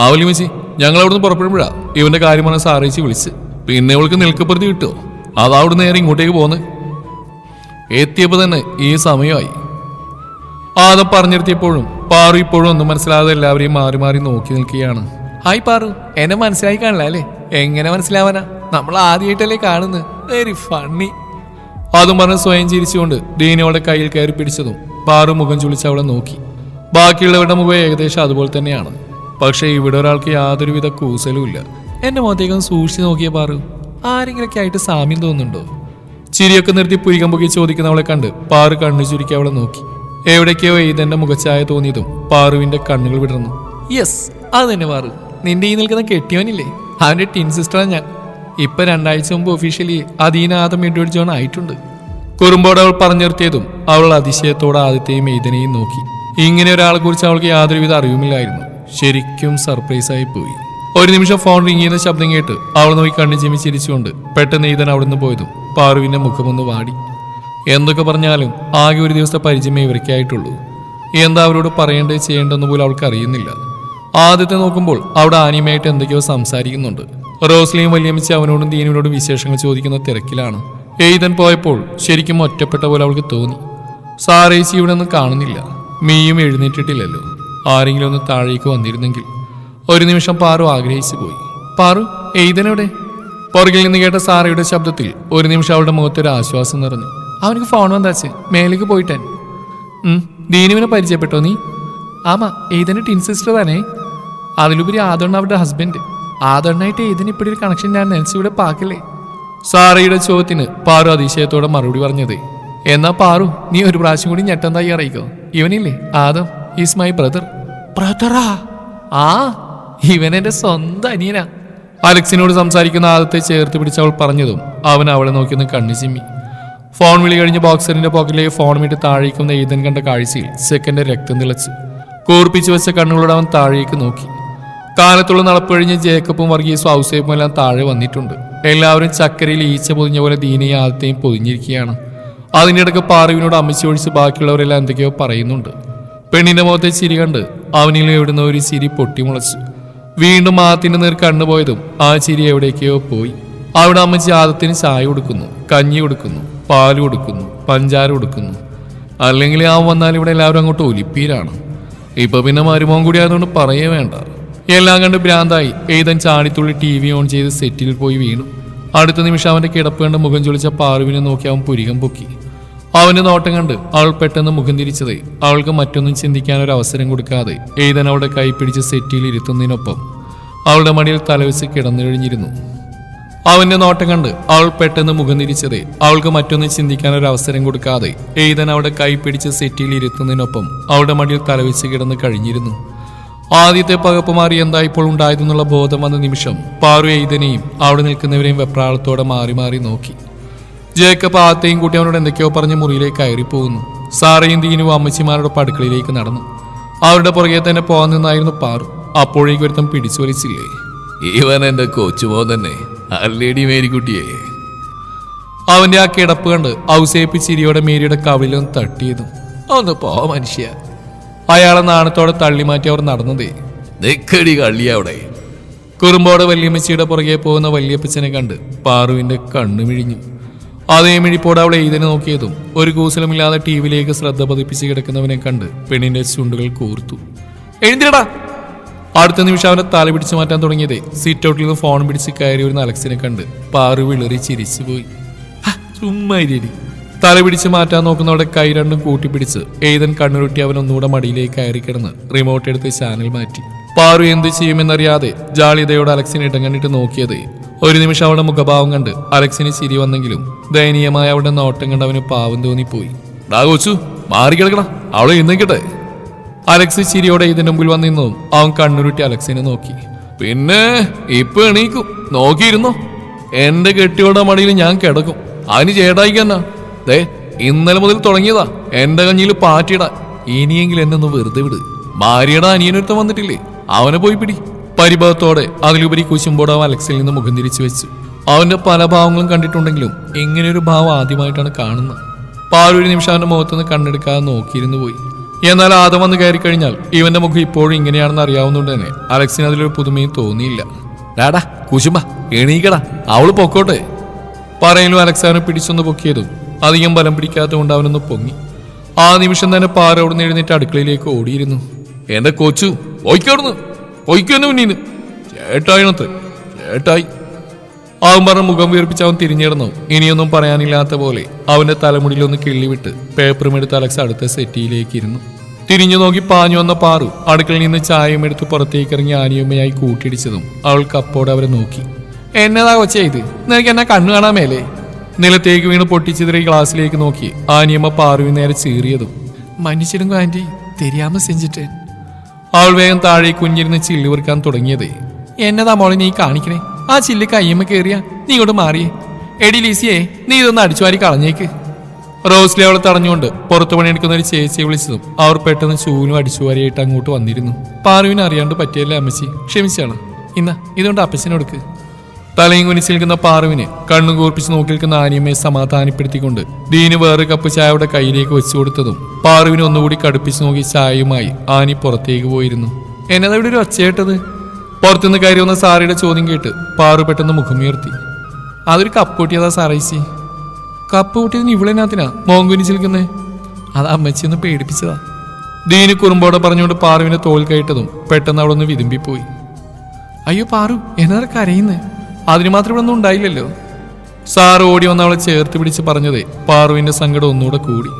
ആ വല്യമ്മച്ചി ഞങ്ങൾ അവിടുന്ന് പുറപ്പെടുമ്പോഴാ ഇവന്റെ കാര്യമാണ് സാറിയിച്ച് വിളിച്ച്. പിന്നെ ഇവൾക്ക് നിൽക്കപ്പുറത്ത് കിട്ടുമോ അതാ അവിടുന്ന് നേരെ ഇങ്ങോട്ടേക്ക് പോന്ന്. എത്തിയപ്പോ തന്നെ ഈ സമയമായി. ആദം പറഞ്ഞിരുത്തിയപ്പോഴും പാറു ഇപ്പോഴും ഒന്നും മനസ്സിലാതെ എല്ലാവരെയും മാറി മാറി നോക്കി നിൽക്കുകയാണ്. ഹായ് പാറു എന്നെ മനസ്സിലായി കാണില്ല അല്ലേ എങ്ങനെ മനസ്സിലാവാനാ? നമ്മൾ ആദ്യമായിട്ടല്ലേ കാണുന്നത്. വെരി ഫണ്ണി അതും പറഞ്ഞ് സ്വയം ചിരിച്ചുകൊണ്ട് ദീനയോടെ കയ്യിൽ കയറി പിടിച്ചതും പാറു മുഖം ചുളിച്ച് അവളെ നോക്കി. ബാക്കിയുള്ളവരുടെ മുഖം ഏകദേശം അതുപോലെ തന്നെയാണ്. പക്ഷേ ഇവിടെ ഒരാൾക്ക് യാതൊരുവിധ കൂസലും ഇല്ല. എന്റെ മുഖത്തേക്കും സൂക്ഷിച്ച് നോക്കിയ പാറു. ആരെങ്കിലൊക്കെ ആയിട്ട് സാമ്യം തോന്നുന്നുണ്ടോ? ചിരിയൊക്കെ നിർത്തി പുരികം പൊക്കി ചോദിക്കുന്നവളെ കണ്ട് പാറു കണ്ണു ചുരുക്കി അവളെ നോക്കി. എവിടേക്കോ എയ്തന്റെ മുഖച്ചായ തോന്നിയതും പാറുവിന്റെ കണ്ണുകൾ വിടർന്നു. യെസ് അത് തന്നെ പാറു. നിന്റെ ഈ നിൽക്കുന്ന കെട്ടിയവനില്ലേ? അവന്റെ ടിൻ സിസ്റ്ററാണ് ഞാൻ. ഇപ്പൊ രണ്ടാഴ്ച മുമ്പ് ഒഫീഷ്യലി അധീനാഥം ജോൺ ആയിട്ടുണ്ട്. കുറുമ്പോട് അവൾ പറഞ്ഞു നിർത്തിയതും അവൾ അതിശയത്തോടെ ആദ്യത്തെയും ഏതിനെയും നോക്കി. ഇങ്ങനെ ഒരാളെ കുറിച്ച് അവൾക്ക് യാതൊരുവിധ അറിവുമില്ലായിരുന്നു. ശരിക്കും സർപ്രൈസ് ആയി പോയി. ഒരു നിമിഷം ഫോൺ റിങ് ചെയ്യുന്ന ശബ്ദം കേട്ട് അവൾ നോക്കി കണ്ണു ചിമ്മി ചിരിച്ചുകൊണ്ട് പെട്ടെന്ന് ഈതൻ അവിടുന്ന് പോയതും പാറുവിന്റെ മുഖമൊന്ന് വാടി. എന്തൊക്കെ പറഞ്ഞാലും ആകെ ഒരു ദിവസത്തെ പരിചയമേ ഇവർക്കായിട്ടുള്ളൂ. എന്താ അവരോട് പറയേണ്ടത് ചെയ്യേണ്ടതെന്ന് പോലും അവൾക്ക് അറിയുന്നില്ല. ആദ്യത്തെ നോക്കുമ്പോൾ അവിടെ ആനിമയായിട്ട് എന്തൊക്കെയോ സംസാരിക്കുന്നുണ്ട്. റോസ്ലിയും വല്യമ്മച്ചി അവനോടും ദീനുവിനോടും വിശേഷങ്ങൾ ചോദിക്കുന്ന തിരക്കിലാണ്. എയ്തൻ പോയപ്പോൾ ശരിക്കും ഒറ്റപ്പെട്ട പോലെ അവൾക്ക് തോന്നി. സാറേച്ചി ഇവിടെ ഒന്നും കാണുന്നില്ല. മീയും എഴുന്നേറ്റിട്ടില്ലല്ലോ. ആരെങ്കിലും ഒന്ന് താഴേക്ക് വന്നിരുന്നെങ്കിൽ. ഒരു നിമിഷം പാറു ആഗ്രഹിച്ചു പോയി. പാറു എയ്തനെവിടെ പുറകിൽ നിന്ന് കേട്ട സാറയുടെ ശബ്ദത്തിൽ ഒരു നിമിഷം അവളുടെ മുഖത്തൊരു ആശ്വാസം നിറഞ്ഞു. അവനക്ക് ഫോൺ വന്നാച്ച് മേലേക്ക് പോയിട്ടാൻ. ദീനുവിനെ പരിചയപ്പെട്ടോ നീ? ആമാ ഏതിന് ടിൻ സിസ്റ്റർ തന്നെ അതിലുപരി ആദരണ അവരുടെ ഹസ്ബൻഡ് ആദണ്ണായിട്ട് ഏതിന് ഇപ്പടി ഒരു കണക്ഷൻ ഞാൻ നെൽസി ഇവിടെ പാക്കില്ലേ സാറയുടെ ചോദ്യത്തിന് പാറു അതിശയത്തോടെ മറുപടി പറഞ്ഞത്. എന്നാ പാറു നീ ഒരു പ്രാവശ്യം കൂടി ഞെട്ടെന്തായി അറിയിക്കോ. ഇവനില്ലേ ആദം ഈസ് മൈ ബ്രദർ ബ്രദറാ? ആ ഇവൻ എന്റെ സ്വന്തം അനിയനാ. അലക്സിനോട് സംസാരിക്കുന്ന ആദത്തെ ചേർത്ത് പിടിച്ച് അവൾ പറഞ്ഞതും അവൻ അവളെ നോക്കിയൊന്ന് കണ്ണു ചിമ്മി. ഫോൺ വിളി കഴിഞ്ഞ് ബോക്സറിന്റെ പോക്കറ്റിലേക്ക് ഫോൺ വിട്ട് താഴേക്കുന്ന ഏതൻ കണ്ട കാഴ്ചയിൽ സെക്കൻഡ് രക്തം തിളച്ചു. കൂർപ്പിച്ചു വെച്ച കണ്ണുകളോട് അവൻ താഴേക്ക് നോക്കി. കാലത്തുള്ള നടപ്പ് കഴിഞ്ഞ് ജേക്കബും വർഗീസും ഔസേപ്പും എല്ലാം താഴെ വന്നിട്ടുണ്ട്. എല്ലാവരും ചക്കരയിൽ ഈച്ച പൊതിഞ്ഞ പോലെ ദീനയും ആദ്യത്തെയും പൊതിഞ്ഞിരിക്കുകയാണ്. അതിന്റെ പാറുവിനോട് അമ്മച്ചി ഒഴിച്ച് ബാക്കിയുള്ളവരെല്ലാം എന്തൊക്കെയോ പറയുന്നുണ്ട്. പെണ്ണിന്റെ മുഖത്തെ ചിരി കണ്ട് അവനിൽ എവിടുന്ന ഒരു ചിരി പൊട്ടിമുളച്ചു. വീണ്ടും ആത്തിന്റെ നേർ കണ്ണുപോയതും ആ ചിരി എവിടേക്കോ പോയി. അവിടെ അമ്മച്ചി ആദത്തിന് ചായ കൊടുക്കുന്നു കഞ്ഞി കൊടുക്കുന്നു പാൽ കൊടുക്കുന്നു പഞ്ചാര കൊടുക്കുന്നു. അല്ലെങ്കിൽ ആ വന്നാൽ ഇവിടെ എല്ലാവരും അങ്ങോട്ട് ഒലിപ്പീരാണ്. ഇപ്പൊ പിന്നെ മരുമോൻ കൂടി ആയതുകൊണ്ട് പറയേ വേണ്ട. എല്ലാം കണ്ട് ഭ്രാന്തായി. ഏതൻ ചാടിത്തുള്ളി ടി വി ഓൺ ചെയ്ത് സെറ്റിൽ പോയി വീണു. അടുത്ത നിമിഷം അവന്റെ കിടപ്പ് കണ്ട് മുഖം ചൊളിച്ച പാറുവിനെ നോക്കി അവൻ പുരികം പൊക്കി. അവന്റെ നോട്ടം കണ്ട് അവൾ പെട്ടെന്ന് മുഖം തിരിച്ചത്. അവൾക്ക് മറ്റൊന്നും ചിന്തിക്കാൻ ഒരു അവസരം കൊടുക്കാതെ ഏതൻ അവളുടെ കൈ പിടിച്ച് സെറ്റിയിൽ ഇരുത്തുന്നതിനൊപ്പം അവളുടെ മടിയിൽ തലവെച്ച് കിടന്നുകഴിഞ്ഞിരുന്നു അവന്റെ നോട്ടം കണ്ട് അവൾ പെട്ടെന്ന് മുഖം തിരിച്ചത്. അവൾക്ക് മറ്റൊന്നും ചിന്തിക്കാൻ ഒരു അവസരം കൊടുക്കാതെ ഏതൻ അവളുടെ കൈ പിടിച്ച് സെറ്റിയിൽ ഇരുത്തുന്നതിനൊപ്പം അവളുടെ മടിയിൽ തലവെച്ച് കിടന്ന് കഴിഞ്ഞിരുന്നു. ആദ്യത്തെ പകപ്പ് മാറി എന്താ ഇപ്പോൾ ഉണ്ടായതെന്നുള്ള ബോധം വന്ന നിമിഷം പാറു എയ്തനെയും അവിടെ നിൽക്കുന്നവരെയും വെപ്രാളത്തോടെ മാറി മാറി നോക്കി. ജേക്കബ് ആദ്യത്തെയും കൂട്ടി അവനോട് എന്തൊക്കെയോ പറഞ്ഞ് മുറിയിലേക്ക് കയറി പോകുന്നു സാറയും ദീനുവും അമ്മച്ചിമാരുടെ പടുക്കളിലേക്ക് നടന്നു. അവരുടെ പുറകെ തന്നെ പോകാൻ നിന്നായിരുന്നു പാറു. അപ്പോഴേക്ക് ഒരുത്തം പിടിച്ചു വലിച്ചില്ലേ? ഇവൻ എന്റെ കൊച്ചുമോ തന്നെ. അല്ലേടി മേരിക്കുട്ടിയെ? അവന്റെ ആ കിടപ്പ് കണ്ട് ഔസേപ്പിച്ചിരിയോടെ മേരിയുടെ കവിലൊന്നും തട്ടിയതും. ഒന്ന് പോ മനുഷ്യ. അയാളെ നാണത്തോടെ തള്ളിമാറ്റി അവർ നടന്നതേ. നിക്കടി കള്ളിയവിടെ കുറുമ്പോടെ വല്യമ്മച്ചിയുടെ പുറകെ പോകുന്ന വല്യപ്പച്ചനെ കണ്ട് പാറുവിന്റെ കണ്ണു മിഴിഞ്ഞു. അതേ മിഴിപ്പോടെ അവളെ എഴുതിനെ നോക്കിയതും ഒരു കൂസലമില്ലാതെ ടി വിയിലേക്ക് ശ്രദ്ധ പതിപ്പിച്ച് കിടക്കുന്നവനെ കണ്ട് പെണ്ണിന്റെ ചുണ്ടുകൾ കൂർത്തു. എഴുതിടാ അടുത്ത നിമിഷം അവനെ തല പിടിച്ചു മാറ്റാൻ തുടങ്ങിയതേ സീറ്റ് ഔട്ടിൽ നിന്ന് ഫോൺ പിടിച്ച് കയറി വരുന്ന അലക്സിനെ കണ്ട് പാറു വിളറി ചിരിച്ചുപോയി. പോയി ചുമ്മാ. തല പിടിച്ച് മാറ്റാൻ നോക്കുന്നവരുടെ കൈ രണ്ടും കൂട്ടിപ്പിടിച്ച് ഏതൻ കണ്ണുരുട്ടി അവൻ ഒന്നുകൂടെ മടിയിലേക്ക് കയറി കിടന്ന് റിമോട്ട് എടുത്ത് ചാനൽ മാറ്റി. പാറു എന്ത് ചെയ്യുമെന്നറിയാതെ ജാളിതയോട് അലക്സിനെ കണ്ടിട്ട് നോക്കിയത് ഒരു നിമിഷം അവളുടെ മുഖഭാവം കണ്ട് അലക്സിന് ചിരി വന്നെങ്കിലും ദയനീയമായ അവളുടെ നോട്ടം കണ്ട് അവന് പാവം തോന്നിപ്പോയി. ഡാ കൊച്ചു മാറി കിടക്കണ അവളെ ഇന്നിക്കട്ടെ അലക്സ് ചിരിയോടെ ഇതിന്റെ മുമ്പിൽ വന്നിരുന്നതും അവൻ കണ്ണുരുട്ടി അലക്സിനെ നോക്കി. പിന്നെ ഇപ്പൊ എണീക്കും നോക്കിയിരുന്നോ? എന്റെ കെട്ടിയോടെ മടിയിൽ ഞാൻ കിടക്കും. അതിന് ചേട്ടായിക്കെന്നാ ദേ ഇന്നലെ മുതൽ തുടങ്ങിയതാ. എന്റെ കഞ്ഞിയിൽ പാറ്റിടാൻ ഇനിയെങ്കിലും എന്നെ ഒന്ന് വെറുതെ വിട്. ഭാര്യയുടെ അനിയനൊരുത്തം വന്നിട്ടില്ലേ? അവനെ പോയി പിടി. പരിഭവത്തോടെ അതിലുപരി കുശുമ്പോടെ അലക്സിൽ നിന്ന് മുഖം തിരിച്ചു വെച്ചു. അവന്റെ പല ഭാവങ്ങളും കണ്ടിട്ടുണ്ടെങ്കിലും ഇങ്ങനെയൊരു ഭാവം ആദ്യമായിട്ടാണ് കാണുന്നത്. പാലൊരു നിമിഷം അവന്റെ മുഖത്തുനിന്ന് കണ്ണെടുക്കാതെ നോക്കിയിരുന്നു പോയി. എന്നാൽ ആദ്യം വന്ന് കയറി കഴിഞ്ഞാൽ ഇവന്റെ മുഖം ഇപ്പോഴും ഇങ്ങനെയാണെന്ന് അറിയാവുന്നതുകൊണ്ട് തന്നെ അലക്സിന് അതിലൊരു പുതുമയും തോന്നിയില്ല. ഡാടാ കുശുമ്പ എണീക്കടാ അവൾ പൊക്കോട്ടെ. പറയലും അലക്സ് അവനെ പിടിച്ചൊന്ന് പൊക്കിയതും അധികം ബലം പിടിക്കാത്തതുകൊണ്ട് അവനൊന്ന് പൊങ്ങി. ആ നിമിഷം തന്നെ പാറ അവിടുന്ന് എഴുന്നേറ്റ് അടുക്കളയിലേക്ക് ഓടിയിരുന്നു. എന്റെ കൊച്ചു പൊയ്ക്കവിടുന്ന് പോയിക്കോന്നു മുന്നീന്ന്. ചേട്ടായിണത്ത് ചേട്ടായി. അവൻ പറഞ്ഞ മുഖം വീർപ്പിച്ച് അവൻ തിരിഞ്ഞിടന്നു. ഇനിയൊന്നും പറയാനില്ലാത്ത പോലെ അവന്റെ തലമുടിയിലൊന്ന് കിള്ളിവിട്ട് പേപ്പറും എടുത്ത് അലക്സ് അടുത്ത സെറ്റിയിലേക്ക് ഇരുന്നു തിരിഞ്ഞു നോക്കി പാഞ്ഞു വന്ന പാറു അടുക്കളയിൽ നിന്ന് ചായയും എടുത്ത് പുറത്തേക്ക് ഇറങ്ങി ആനിയമ്മയായി കൂട്ടിയിടിച്ചതും അവൾ അപ്പോടെ അവരെ നോക്കി. എന്നതാ കൊച്ചു ഇത്? നിനക്ക് എന്നെ കണ്ണു കാണാൻ മേലേ? നിലത്തേക്ക് വീണ് പൊട്ടിച്ചിതറി ഗ്ലാസ്സിലേക്ക് നോക്കി. ആനിയമ്മ പാറുവിന് നേരെ ചീറിയതും മനുഷ്യരും ആന്റി തെരിയാമ സെഞ്ചിട്ട്. അവൾ വേഗം താഴെ കുഞ്ഞിരുന്ന് ചില്ല് വെറുക്കാൻ തുടങ്ങിയതേ എന്നതാ മോളെ നീ കാണിക്കണേ? ആ ചില്ല് കയ്യമ്മ കയറിയ നീ ഇങ്ങോട്ട് മാറിയേ. എടി ലീസിയെ നീ ഇതൊന്ന് അടിച്ചുവാരി കളഞ്ഞേക്ക്. റോസ്ലി അവളെ തടഞ്ഞുകൊണ്ട് പുറത്തു പണിയെടുക്കുന്ന ഒരു ചേച്ചിയെ വിളിച്ചതും അവർ പെട്ടെന്ന് ചൂലും അടിച്ചുവാരിയായിട്ട് അങ്ങോട്ട് വന്നിരുന്നു. പാറുവിനെ അറിയാണ്ട് പറ്റിയല്ലേ അമ്മച്ചി? ക്ഷമിച്ചാണ്. ഇന്ന ഇതുകൊണ്ട് അപ്പച്ചനൊടുക്ക് തലയും കുനിച്ച് നിൽക്കുന്ന പാറുവിനെ കണ്ണു കൂർപ്പിച്ച് നോക്കി നിൽക്കുന്ന ആനിയമ്മയെ സമാധാനപ്പെടുത്തിക്കൊണ്ട് ദീന് വേറെ കപ്പ് ചായയുടെ കയ്യിലേക്ക് വെച്ചു കൊടുത്തതും പാറുവിനെ ഒന്നുകൂടി കടുപ്പിച്ച് നോക്കി ചായയുമായി ആനി പുറത്തേക്ക് പോയിരുന്നു. എന്നതാ ഇവിടെ ഒരു ഒച്ചയേട്ടത്? പുറത്തുനിന്ന് കയറി വന്ന സാറിയുടെ ചോദ്യം കേട്ട് പാറു പെട്ടെന്ന് മുഖമുയർത്തി അതൊരു കപ്പ് കൂട്ടിയതാ സാറേച്ചി കപ്പ് കൂട്ടിയതിന് ഇവളെന്നാത്തിനാ മോങ്കുനിച്ച് നിൽക്കുന്നേ? അത് അമ്മച്ചി ഒന്ന് പേടിപ്പിച്ചതാ. ദീന് കുറുമ്പോടെ പറഞ്ഞുകൊണ്ട് പാറുവിനെ തോൽ കയറ്റതും പെട്ടെന്ന് അവിടെ ഒന്ന് വിതുമ്പിപ്പോയി. അയ്യോ പാറു എന്നാ കരയുന്നേ? അതിന് മാത്രം ഇവിടെ ഒന്നും ഉണ്ടായില്ലല്ലോ. സാറ് ഓടി വന്ന് അവളെ ചേർത്ത് പിടിച്ച് പറഞ്ഞതേ പാറുവിന്റെ സങ്കടം ഒന്നുകൂടെ കൂടി.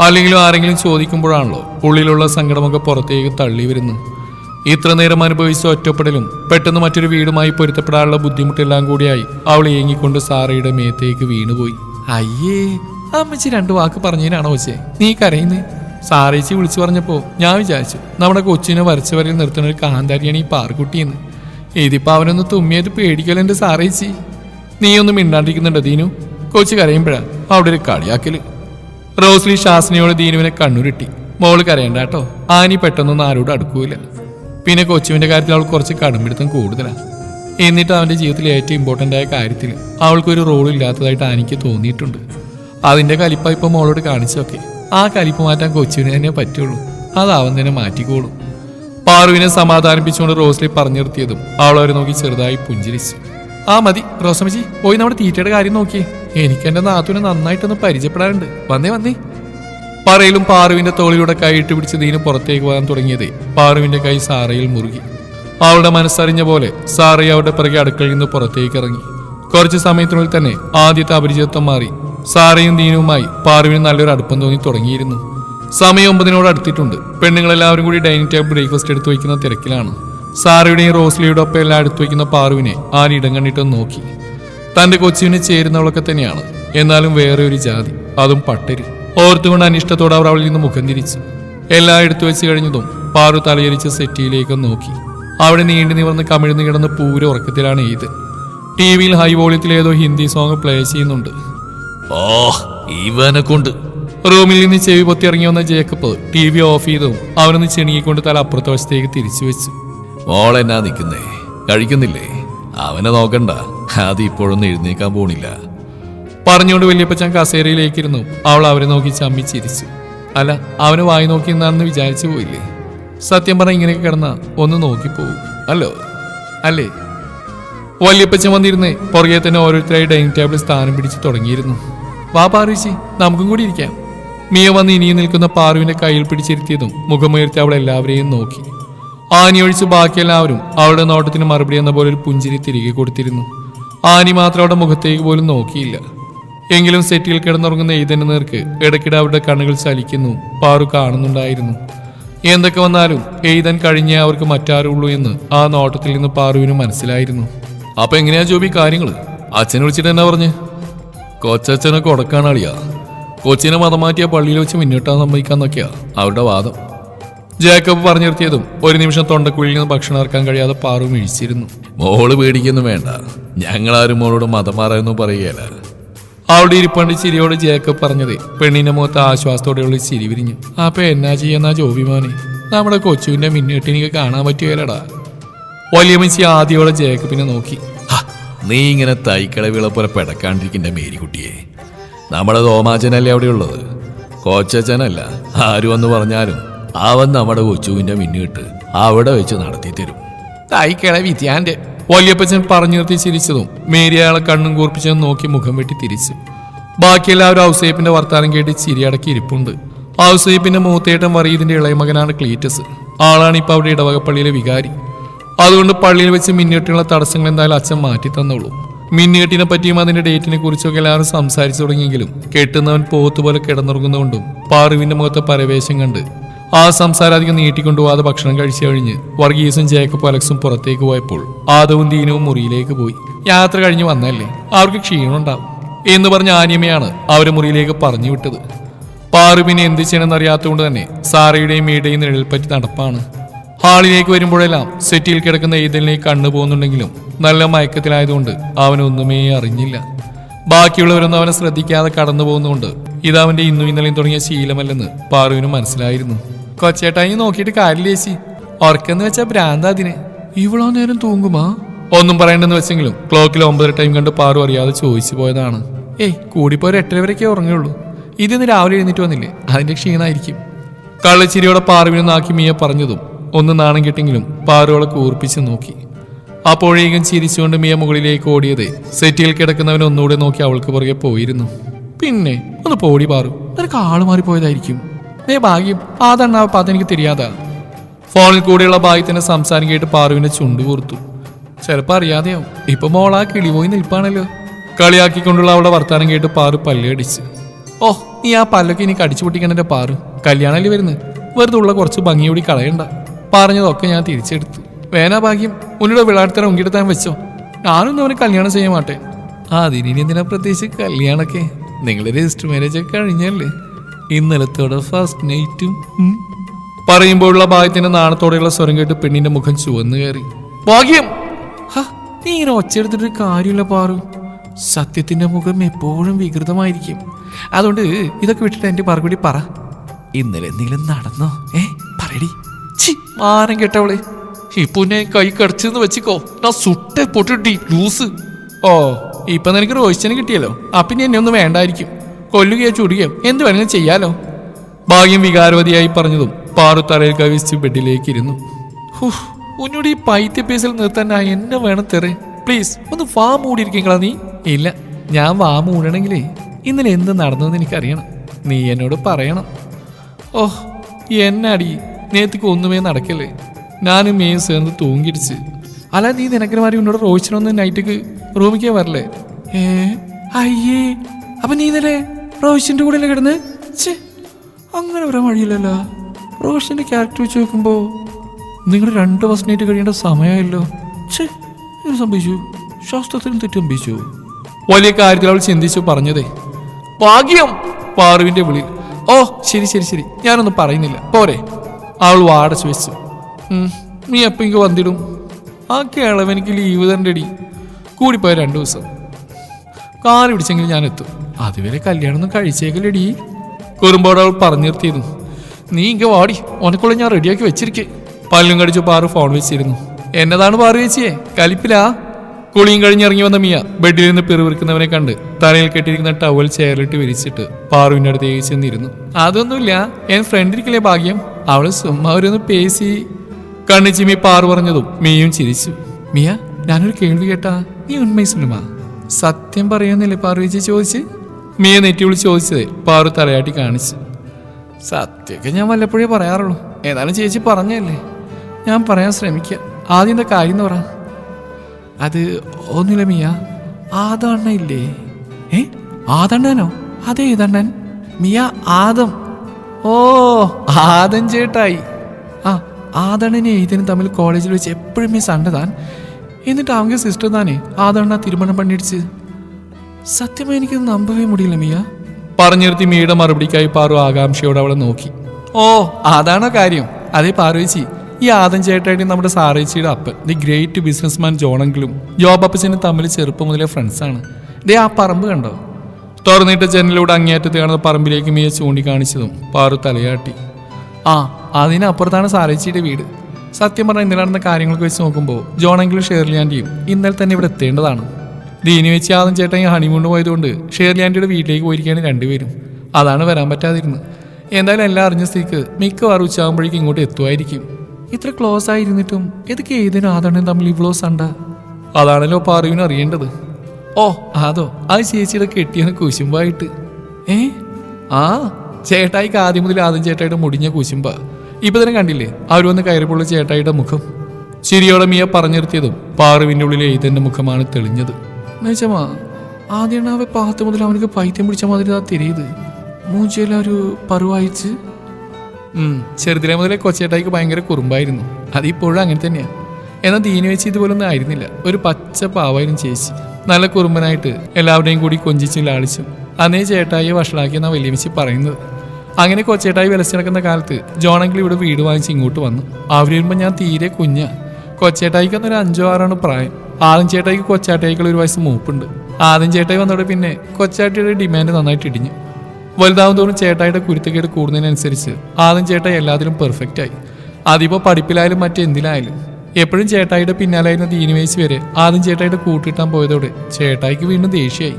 അല്ലെങ്കിലും ആരെങ്കിലും ചോദിക്കുമ്പോഴാണല്ലോ ഉള്ളിലുള്ള സങ്കടമൊക്കെ പുറത്തേക്ക് തള്ളി വരുന്നു ഇത്ര നേരം അനുഭവിച്ച ഒറ്റപ്പെടലും പെട്ടെന്ന് മറ്റൊരു വീടുമായി പൊരുത്തപ്പെടാനുള്ള ബുദ്ധിമുട്ടെല്ലാം കൂടിയായി അവൾ ഏങ്ങിക്കൊണ്ട് സാറയുടെ മേത്തേക്ക് വീണുപോയി. അയ്യേ അമ്മച്ചി രണ്ടു വാക്ക് പറഞ്ഞതിനാണോ വെച്ചേ നീ കരയുന്നേ? സാറേച്ചി വിളിച്ചു പറഞ്ഞപ്പോ ഞാൻ വിചാരിച്ചു നമ്മുടെ കൊച്ചിനെ വരച്ചവരിൽ നിർത്തുന്ന ഒരു കാന്താരിയാണ് ഈ പാറുകുട്ടിയെന്ന്. ഇതിപ്പോ അവനൊന്ന് തുമ്മിയത് പേടിക്കല എന്റെ സാറേച്ചി നീ ഒന്നും മിണ്ടാണ്ടിരിക്കുന്നുണ്ടോ ദീനു? കൊച്ചു കരയുമ്പോഴാ അവിടെ ഒരു കളിയാക്കൽ. റോസ്ലി ഷാസിനിയോട് ദീനുവിനെ കണ്ണുരുട്ടി. മോൾ കരയണ്ട കേട്ടോ. ആനി പെട്ടെന്നൊന്നും ആരോടും അടുക്കൂല പിന്നെ കൊച്ചുവിന്റെ കാര്യത്തിൽ അവൾ കുറച്ച് കടുംപിടുത്തം കൂടുതലാണ് എന്നിട്ട് അവന്റെ ജീവിതത്തിൽ ഏറ്റവും ഇമ്പോർട്ടന്റ് ആയ കാര്യത്തിൽ അവൾക്കൊരു റോൾ ഇല്ലാത്തതായിട്ട് ആനിക്ക് തോന്നിയിട്ടുണ്ട്. അതിന്റെ കലിപ്പ ഇപ്പൊ മോളോട് കാണിച്ചൊക്കെ. ആ കലിപ്പ് മാറ്റാൻ കൊച്ചുവിന് തന്നെ പറ്റുള്ളൂ. അത് അവൻ തന്നെ മാറ്റിക്കോളും. പാറുവിനെ സമാധാനിപ്പിച്ചുകൊണ്ട് റോസ്ലി പറഞ്ഞു നിർത്തിയതും അവൾ അവരെ നോക്കി ചെറുതായി പുഞ്ചിരിച്ചു. ആ മതി. റോസമ്മജി പോയി നമ്മുടെ തീറ്റയുടെ കാര്യം നോക്കിയേ. എനിക്ക് എന്റെ നാത്തുവിനെ നന്നായിട്ടൊന്ന് പരിചയപ്പെടാറുണ്ട് വന്നേ വന്നേ. പറയിലും പാറുവിന്റെ തോളിലൂടെ കൈയിട്ട് പിടിച്ച് ദീന് പുറത്തേക്ക് പോകാൻ തുടങ്ങിയതേ പാറുവിന്റെ കൈ സാറയിൽ മുറുകി. അവളുടെ മനസ്സറിഞ്ഞ പോലെ സാറയെ അവരുടെ പിറകെ അടുക്കളയിൽ നിന്ന് പുറത്തേക്ക് ഇറങ്ങി. കുറച്ച് സമയത്തിനുള്ളിൽ തന്നെ ആദ്യത്തെ അപരിചിതത്വം മാറി. സാറയും ദീനുവുമായി പാറുവിന് നല്ലൊരു അടുപ്പം തോന്നി തുടങ്ങിയിരുന്നു. സമയം ഒമ്പതിനോട് അടുത്തിട്ടുണ്ട്. പെണ്ണുങ്ങളെല്ലാവരും കൂടി ഡൈനിങ് ടേബിൾ ബ്രേക്ക്ഫാസ്റ്റ് എടുത്തു വയ്ക്കുന്ന തിരക്കിലാണ്. സാറയുടെയും റോസ്ലിയുടെ ഒപ്പം എല്ലാം എടുത്തു വയ്ക്കുന്ന പാറുവിനെ ആൻ ഇടം നോക്കി. തന്റെ കൊച്ചുവിനെ ചേരുന്നവളൊക്കെ തന്നെയാണ്. എന്നാലും വേറെ ഒരു ജാതി അതും പട്ടരി. ഓർത്തുകൊണ്ട് അനിഷ്ടത്തോടെ അവർ അവളിൽ നിന്ന് മുഖം തിരിച്ചു. എല്ലാം എടുത്തു വെച്ച് കഴിഞ്ഞതും പാറു തലയരിച്ച് സെറ്റിയിലേക്ക് നോക്കി. അവിടെ നീണ്ടു നിവർന്ന് കമിഴ്ന്ന് കിടന്ന് പൂര ഉറക്കത്തിലാണ് ഇത് ടി വിയിൽ ഹൈ വോളിയത്തിൽ ഏതോ ഹിന്ദി സോങ് പ്ലേ ചെയ്യുന്നുണ്ട്. ഓ ഇവനെ കൊണ്ട് റൂമിൽ നിന്ന് ചെവി പൊത്തി ഇറങ്ങി വന്ന ജേക്കബ് ടി വി ഓഫ് ചെയ്തും അവനൊന്ന് ചെണുങ്ങിക്കൊണ്ട് തല അപ്പുറത്തെ വശത്തേക്ക് തിരിച്ചു വെച്ചു മോളെന്നാ നിൽക്കുന്നേ കഴിക്കുന്നില്ലേ? അവനെ നോക്കണ്ട. അത് ഇപ്പോഴൊന്നും എഴുന്നേക്കാൻ പോണില്ല. പറഞ്ഞുകൊണ്ട് വലിയപ്പച്ചൻ കസേരയിലേക്കിരുന്നു. അവൾ അവരെ നോക്കി ചമ്മി ചിരിച്ചു. അല്ല അവന് വായി നോക്കി എന്നാണെന്ന് വിചാരിച്ചു പോയില്ലേ? സത്യം പറഞ്ഞ ഇങ്ങനെയൊക്കെ കിടന്ന ഒന്ന് നോക്കിപ്പോവും അല്ലോ? അല്ലേ? വല്യപ്പച്ചൻ വന്നിരുന്നേ പുറകെ തന്നെ ഓരോരുത്തരായി ഡൈനിങ് ടേബിൾ സ്ഥാനം പിടിച്ച് തുടങ്ങിയിരുന്നു. വാ പാറീച്ചി നമുക്കും കൂടി ഇരിക്കാം. മിയ വന്ന് ഇനിയും നിൽക്കുന്ന പാറുവിന്റെ കയ്യിൽ പിടിച്ചിരുത്തിയതും മുഖമുയർത്തി അവൾ എല്ലാവരെയും നോക്കി. ആനി ഒഴിച്ച് ബാക്കി എല്ലാവരും അവളുടെ നോട്ടത്തിന് മറുപടി എന്ന പോലെ ഒരു പുഞ്ചിരി തിരികെ കൊടുത്തിരുന്നു. ആനി മാത്രം അവളുടെ മുഖത്തേക്ക് പോലും നോക്കിയില്ല. എങ്കിലും സെറ്റിൽ കിടന്നുറങ്ങുന്ന എയ്തന്റെ നേർക്ക് ഇടയ്ക്കിടെ അവരുടെ കണ്ണുകൾ ചലിക്കുന്നു പാറു കാണുന്നുണ്ടായിരുന്നു. എന്തൊക്കെ വന്നാലും എയ്തൻ കഴിഞ്ഞേ അവർക്ക് മറ്റാരുള്ളൂ എന്ന് ആ നോട്ടത്തിൽ നിന്ന് പാറുവിന് മനസ്സിലായിരുന്നു. അപ്പൊ എങ്ങനെയാ ജോബി കാര്യങ്ങൾ? അച്ഛനെ വിളിച്ചിട്ട് എന്നാ പറഞ്ഞ്? കൊച്ചച്ഛനൊക്കെ ഉടക്കാണളിയാ കൊച്ചിനെ മതം മാറ്റിയ പള്ളിയിൽ വെച്ച് മുന്നിട്ടാൻ സംഭവിക്കാന്നൊക്കെയാ അവരുടെ വാദം. ജേക്കബ് പറഞ്ഞു നിർത്തിയതും ഒരു നിമിഷം തൊണ്ടക്കുഴിയിൽ നിന്ന് ഭക്ഷണം ഇറക്കാൻ കഴിയാതെ പാറു മിഴിച്ചിരുന്നു. മോൾ പേടിക്കൊന്നും വേണ്ട. ഞങ്ങളാരും മോളോട് മതം മാറാമെന്നും പറയുകയല്ല. അവിടെ ഇരിപ്പണ്ട് ചിരിയോട് ജേക്കബ് പറഞ്ഞത് പെണ്ണിന്റെ മുഖത്ത് ആശ്വാസത്തോടെയുള്ള ചിരി വിരിഞ്ഞു. അപ്പൊ എന്നാ ചെയ്യുന്ന ജോബിമോനെ നമ്മുടെ കൊച്ചുവിന്റെ മിന്നിട്ട് കാണാൻ വലിയ വലിയമ്മച്ചി ആദ്യോടെ ജേക്കബിനെ നോക്കി. നീ ഇങ്ങനെ തൈക്കളവിള പോലെ പെടക്കാണ്ടിരിക്കുന്ന മേരിക്കുട്ടിയെ. നമ്മുടെ തോമാച്ചനല്ലേ അവിടെ ഉള്ളത് കോച്ചച്ചനല്ല. ആര് എന്ന് പറഞ്ഞാലും അവൻ നമ്മുടെ കൊച്ചുവിന്റെ മിന്നിട്ട് അവിടെ വെച്ച് നടത്തി തരും തായിക്കേള വിദ്യാന്റെ വല്യപ്പച്ചൻ പറഞ്ഞു നിർത്തി ചിരിച്ചതും മേരി അയാളെ കണ്ണും കൂർപ്പിച്ചതും നോക്കി മുഖം വെട്ടി തിരിച്ചു. ബാക്കിയെല്ലാവരും ഔസേപ്പിന്റെ വർത്താനം കേട്ട് ചിരിയടക്കി ഇരിപ്പുണ്ട്. ഔസേപ്പിന്റെ മൂത്തേട്ടൻ ഇളയ മകനാണ് ക്ലീറ്റസ്. ആളാണ് ഇപ്പൊ അവിടെ ഇടവകപ്പള്ളിയിലെ വികാരി. അതുകൊണ്ട് പള്ളിയിൽ വെച്ച് മിന്നിട്ടുള്ള തടസ്സങ്ങൾ എന്തായാലും അച്ഛൻ മാറ്റി തന്നോളൂ മിന്നിയെട്ടിനെ പറ്റിയും അതിന്റെ ഡേറ്റിനെ കുറിച്ചൊക്കെ എല്ലാവരും സംസാരിച്ചു തുടങ്ങിയെങ്കിലും കെട്ടുന്നവൻ പോത്തുപോലെ കിടന്നുറങ്ങുന്നതുകൊണ്ടും പാറുവിന്റെ മുഖത്തെ പരവേശം കണ്ട് ആ സംസാരം അധികം നീട്ടിക്കൊണ്ടുപോകാതെ ഭക്ഷണം കഴിച്ചു കഴിഞ്ഞ് വർഗീസും ജേക്കബ് അലക്സും പുറത്തേക്ക് പോയപ്പോൾ ആദവും ദീനവും മുറിയിലേക്ക് പോയി. യാത്ര കഴിഞ്ഞ് വന്നല്ലേ അവർക്ക് ക്ഷീണമുണ്ടാവും എന്ന് പറഞ്ഞ ആനിയമയാണ് അവരെ മുറിയിലേക്ക് പറഞ്ഞു വിട്ടത്. പാറുവിനെ എന്ത് ചെയ്യണമെന്ന് അറിയാത്തതുകൊണ്ട് തന്നെ സാറയുടെയും മീയുടെയും നിഴൽ പറ്റി നടപ്പാണ്. ഹാളിലേക്ക് വരുമ്പോഴെല്ലാം സെറ്റിയിൽ കിടക്കുന്ന ഈതലിനെ കണ്ണു പോകുന്നുണ്ടെങ്കിലും നല്ല മയക്കത്തിലായതുകൊണ്ട് അവനൊന്നുമേ അറിഞ്ഞില്ല. ബാക്കിയുള്ളവരൊന്നും അവനെ ശ്രദ്ധിക്കാതെ കടന്നു പോകുന്നതുകൊണ്ട് ഇത് അവന്റെ ഇന്നും ഇന്നലെയും തുടങ്ങിയ ശീലമല്ലെന്ന് പാറുവിന് മനസ്സിലായിരുന്നു. കൊച്ചേട്ടായി നോക്കിയിട്ട് കാര്യം ചേച്ചി. ഉറക്കെന്ന് വെച്ചാൽ ഭ്രാന്ത അതിന്. ഇവളോ നേരം തൂങ്ങുമാ? ഒന്നും പറയണ്ടെന്ന് വെച്ചെങ്കിലും ക്ലോക്കിൽ ഒമ്പതര ടൈം കണ്ട് പാറു അറിയാതെ ചോദിച്ചു പോയതാണ്. ഏയ് കൂടിപ്പോ ഒരു എട്ടര വരെയൊക്കെ ഉറങ്ങുള്ളൂ ഇതിന്ന് രാവിലെ എഴുന്നേറ്റ് വന്നില്ലേ? അതിന്റെ ക്ഷീണമായിരിക്കും കള്ളിച്ചിരിയോടെ പാറുവിനെ നാക്കി മീയ പറഞ്ഞതും ഒന്ന് നാണം കിട്ടിയെങ്കിലും പാറോളെ കൂർപ്പിച്ച് നോക്കി. അപ്പോഴേക്കും ചിരിച്ചുകൊണ്ട് മിയ മുകളിലേക്ക് ഓടിയത് സെറ്റിയിൽ കിടക്കുന്നവൻ ഒന്നുകൂടെ നോക്കി അവൾക്ക് പുറകെ പോയിരുന്നു. പിന്നെ ഒന്ന് പോടി പാറു നിനക്ക് ആൾ മാറിപ്പോയതായിരിക്കും. നേ ഭാഗ്യം അതെണ്ണാപ്പാത്ത എനിക്ക് തിരിയാതാ. ഫോണിൽ കൂടെയുള്ള ഭാഗ്യത്തിന്റെ സംസാരം കേട്ട് പാറുവിനെ ചുണ്ട് കൂർത്തു. ചിലപ്പോൾ അറിയാതെയാവും. ഇപ്പൊ മോളാ കിളിപോയി നിൽപ്പാണല്ലോ. കളിയാക്കിക്കൊണ്ടുള്ള അവളുടെ വർത്താനം കേട്ട് പാറു പല്ലടിച്ച് ഓ നീ ആ പല്ലൊക്കെ ഇനി കടിച്ചു പൊട്ടിക്കണ്ടെ പാറു. കല്യാണല്ലേ വരുന്നത് വെറുതെ ഉള്ള കുറച്ച് ഭംഗിയോടി കളയണ്ട. പറഞ്ഞതൊക്കെ ഞാൻ തിരിച്ചെടുത്തു. വേനാഭാഗ്യം ഭാഗ്യം ഉന്നോട് വിളാടത്തരം ഉങ്കിടുത്താൻ വെച്ചോ. ഞാനൊന്നും അവന് കല്യാണം ചെയ്യാൻ മാട്ടെ. അതിനി എന്തിനാ പ്രത്യേകിച്ച് കല്യാണമൊക്കെ നിങ്ങളുടെ രജിസ്റ്റർ മാരേജ് ഒക്കെ കഴിഞ്ഞല്ലേ? ഇന്നലത്തോടെ ഫസ്റ്റ് നൈറ്റും പറയുമ്പോഴുള്ള ഭാഗ്യത്തിന്റെ നാണത്തോടെയുള്ള സ്വരം കേട്ട് പെണ്ണിന്റെ മുഖം ചുവന്നു കയറി. ഭാഗ്യം! നീ ഇങ്ങനെ ഒച്ചെടുത്തിട്ടൊരു കാര്യമില്ല പാറു. സത്യത്തിന്റെ മുഖം എപ്പോഴും വികൃതമായിരിക്കും. അതുകൊണ്ട് ഇതൊക്കെ വിട്ടിട്ട് എന്റെ മറുപടി പറ. ഇന്നലെ എന്തെങ്കിലും നടന്നോ? ഏ പറയടി. ചി മാനം കേട്ടവളെ. ഞാൻ കൈ കടച്ചെന്ന് വെച്ചിക്കോ. ഞാൻ സുട്ടെ പൊട്ടിട്ടി ലൂസ്. ഓ ഇപ്പൊ നിനക്ക് റോഹിച്ചന് കിട്ടിയല്ലോ. അപ്പിനി എന്നെ ഒന്നും വേണ്ടായിരിക്കും. കൊല്ലുകയോ ചുടുകയോ എന്ത് വേണമെങ്കിലും ചെയ്യാലോ. ഭാഗ്യം വികാരവതിയായി പറഞ്ഞതും പാറു തറയിൽ കവിച്ച് ബെഡിലേക്ക് ഇരുന്നു ഉന്നോട് ഈ പൈത്യ പേസിൽ നിർത്താൻ എന്നെ വേണം തെറേ. പ്ലീസ് ഒന്ന് വാ മൂടിയിരിക്കാ നീ. ഇല്ല ഞാൻ വാ മൂടണമെങ്കിലേ ഇന്നലെ എന്ത് നടന്നതെന്ന് എനിക്കറിയണം. നീ എന്നോട് പറയണം. ഓഹ് എന്നടി? നേത്തിക്ക് ഒന്നുമേ നടക്കല്ലേ? ഞാനും മേയും സേർന്ന് തൂങ്ങിടിച്ച് അല്ല നീ നിനക്കന്മാരി ഉന്നോട് റോഹിച്ചിനൊന്ന് നൈറ്റിക്ക് റൂമിക്കേ വരല്ലേ? ഏ അയ്യേ അപ്പൊ നീ ഇന്നലെ റോഹിച്ചിന്റെ കൂടെ കിടന്ന്? അങ്ങനെ വരാൻ വഴിയില്ലല്ലോ. റോഷന്റെ ക്യാരക്ടർ വെച്ച് നോക്കുമ്പോ നിങ്ങൾ രണ്ട് നൈറ്റ് കഴിയേണ്ട സമയമായല്ലോ. ഇത് സംഭവിച്ചു? ശാസ്ത്രത്തിനും തെറ്റ് സംഭവിച്ചു. വലിയ കാര്യത്തിൽ അവൾ ചിന്തിച്ചു പറഞ്ഞതേ. ഭാഗ്യം പാറുവിന്റെ വിളി ഓ ശരി ശരി ശരി. ഞാനൊന്നും പറയുന്നില്ല. പോരെ. അവൾ വാടച്ചു വെച്ചു നീ എപ്പോ ഇങ്ങ് വന്നിടും? ആ കേളവ് എനിക്ക് ലീവ് തരണ്ടടി. കൂടിപ്പോയ രണ്ടു ദിവസം. കാർ പിടിച്ചെങ്കിൽ ഞാൻ എത്തും. അതുവരെ കല്യാണം ഒന്നും കഴിച്ചേക്കല്ലടി. കുറുമ്പോട് അവൾ പറഞ്ഞു നിർത്തിയിരുന്നു. നീ ഇങ്ങ വാടി ഓനക്കുള്ള ഞാൻ റെഡിയാക്കി വെച്ചിരിക്കേ. പല്ലും കടിച്ചു പാറു ഫോൺ വെച്ചിരുന്നു. എന്നതാണ് പാറു ചേച്ചിയെ? കലിപ്പിലാ? കുളിയും കഴിഞ്ഞിറങ്ങി വന്ന മിയ ബെഡിൽ നിന്ന് പിറുവിറുക്കുന്നവനെ കണ്ട് തലയിൽ കെട്ടിയിരിക്കുന്ന ടവൽ ചെയറിലിട്ട് വിരിച്ചിട്ട് പാറുവിന്റെ അടുത്തേക്ക് ചെന്നിരുന്നു. അതൊന്നുമില്ല എൻ ഫ്രണ്ട് ഇരിക്കില്ലേ ഭാഗ്യം? അവൾ സുമ്മാ പേശി. പേശി കണ്ണിച്ചിമി പാറു പറഞ്ഞതും മിയും ചിരിച്ചു. മിയ ഞാനൊരു കേൾവി കേട്ടാ. നീ ഉണ്മൈ സുനുമാ? സത്യം പറയുന്നില്ലേ പാറു ചേച്ചി ചോദിച്ച്? മിയ നെറ്റി വിളിച്ച് ചോദിച്ചത് പാറു തലയാട്ടി കാണിച്ചു. സത്യമൊക്കെ ഞാൻ വല്ലപ്പോഴേ പറയാറുള്ളൂ. ഏതായാലും ചേച്ചി പറഞ്ഞല്ലേ ഞാൻ പറയാൻ ശ്രമിക്കാം. ആദ്യം എന്താ കാര്യം എന്ന് പറ. അത് ഒന്നുമില്ല മിയ ആദണ്ണ ഇല്ലേ ഏ? ആദണ്ണനോ? അതെ ഏതണ്ണൻ? Mia Adam. ഓ ആദം ചേട്ടായി. ആ ആദണ്ണനെ എയ്തനും തമ്മിൽ കോളേജിൽ വെച്ച് എപ്പോഴും മിസ് അണ്ടതാൻ എന്നിട്ട് അവന്റെ സിസ്റ്റർ താനേ ആദണ്ണ തിരുമണം പണിയിടിച്ച് സത്യമായി എനിക്കത് നമ്പവേ മുടിയില്ല മിയ. പറഞ്ഞിരുത്തി മിയുടെ മറുപടിക്കായി പാറു ആകാംക്ഷയോടെ അവളെ നോക്കി. ഓ അതാണോ കാര്യം? അതേ പാറുവേച്ചി. ഈ ആദം ചേട്ടായിട്ട് നമ്മുടെ സാറേച്ചിയുടെ അപ്പൻ ദി ഗ്രേറ്റ് ബിസിനസ്മാൻ ജോണെങ്കിലും ജോബ് അപ്പച്ചനും തമ്മിൽ ചെറുപ്പം മുതലേ ഫ്രണ്ട്സാണ് ദേ ആ പറമ്പ് കണ്ടോ? തുറന്നിട്ട് ജനലിലൂടെ അങ്ങേയറ്റത്ത് കാണുന്ന പറമ്പിലേക്ക് മിയ ചൂണ്ടിക്കാണിച്ചതും പാറു തലയാട്ടി. ആ അതിനപ്പുറത്താണ് സാറേച്ചിയുടെ വീട്. സത്യം പറഞ്ഞാൽ ഇന്നലെ നടന്ന കാര്യങ്ങളൊക്കെ വെച്ച് നോക്കുമ്പോൾ ജോണെങ്കിലും ഷേർലിയാന്റെയും ഇന്നലെ തന്നെ ഇവിടെ എത്തേണ്ടതാണ്. ദീനി വെച്ച് ആദ്യം ചേട്ടൻ ഈ പോയതുകൊണ്ട് ഷേർലിയാന്റിയുടെ വീട്ടിലേക്ക് പോയിരിക്കുകയാണ് രണ്ടുപേരും. അതാണ് വരാൻ പറ്റാതിരുന്നത്. എന്തായാലും എല്ലാം അറിഞ്ഞ സ്ഥിതിക്ക് മിക്കവാറും ഉച്ചയാകുമ്പോഴേക്കും ഇങ്ങോട്ട് എത്തുമായിരിക്കും. ഇത്ര ക്ലോസ് ആയിരുന്നിട്ടും ഇതൊക്കെ ഏതിനും ആദാണ് തമ്മിൽ ഇവ്ലോസ് സണ്ട? അതാണല്ലോ പാറുവിന് അറിയേണ്ടത്. ഓ അതോ? ആ ചേച്ചിയുടെ കെട്ടിയാണ് കുശുമ്പായിട്ട്. ഏ? ആ ചേട്ടായിക്ക് ആദ്യം മുതൽ ആദ്യം ചേട്ടായിട്ട് മുടിഞ്ഞ കുശുമ്പ. ഇപ്പൊ തന്നെ കണ്ടില്ലേ? അവർ വന്ന് കയറിപ്പുള്ള ചേട്ടായിയുടെ മുഖം. ശരിയോടെ മിയ പറഞ്ഞു നിർത്തിയതും പാറുവിന്റെ ഉള്ളിലെ എഴുതന്റെ മുഖമാണ് തെളിഞ്ഞത്. മേച്ചമാ ആദ്യം അവ പാത്ത് മുതൽ അവനക്ക് പൈത്യം പിടിച്ച മാതിരി ആ തിരിയത്. മൂച്ചയിലൊരു പറുവായിച്ച് ചെറുതിലെ മുതലേ കൊച്ചേട്ടായിക്ക് ഭയങ്കര കുറുമ്പായിരുന്നു. അതിപ്പോഴും അങ്ങനെ തന്നെയാണ് എന്നാൽ ദീനി വെച്ച് ഇതുപോലൊന്നും ആയിരുന്നില്ല. ഒരു പച്ച പാവായിരുന്നു ചേച്ചി. നല്ല കുറുമ്പനായിട്ട് എല്ലാവരുടെയും കൂടി കൊഞ്ചിച്ച് ലാളിച്ചു. അന്നേ ചേട്ടായിയെ വഷളാക്കിയെന്നാ വലിയമിച്ച് പറയുന്നത്. അങ്ങനെ കൊച്ചേട്ടായി വിലസിടക്കുന്ന കാലത്ത് ജോണെങ്കിൽ ഇവിടെ വീട് വാങ്ങിച്ച് ഇങ്ങോട്ട് വന്നു. അവർ വരുമ്പോൾ ഞാൻ തീരെ കുഞ്ഞ. കൊച്ചേട്ടായിക്ക് അന്നൊരു അഞ്ചോ ആറാണ് പ്രായം. ആദ്യം ചേട്ടായിക്ക് കൊച്ചാട്ടായിക്കുള്ള ഒരു വയസ്സ് മൂപ്പുണ്ട്. ആദ്യം ചേട്ടായി വന്നതോടെ പിന്നെ കൊച്ചാട്ടിയുടെ ഡിമാൻഡ് നന്നായിട്ട് ഇടിഞ്ഞു. വലുതാവും തോറും ചേട്ടായിയുടെ കുരുത്തക്കേട് കൂടുന്നതിനനുസരിച്ച് ആദ്യം ചേട്ട എല്ലാത്തിലും പെർഫെക്റ്റ് ആയി. അതിപ്പോൾ പഠിപ്പിലായാലും മറ്റെന്തിലായാലും എപ്പോഴും ചേട്ടായിയുടെ പിന്നാലായിരുന്ന ദീനവേശി വരെ ആദ്യം ചേട്ടായിയുടെ കൂട്ടിട്ടാൻ പോയതോടെ ചേട്ടായിക്ക് വീണ്ടും ദേഷ്യമായി.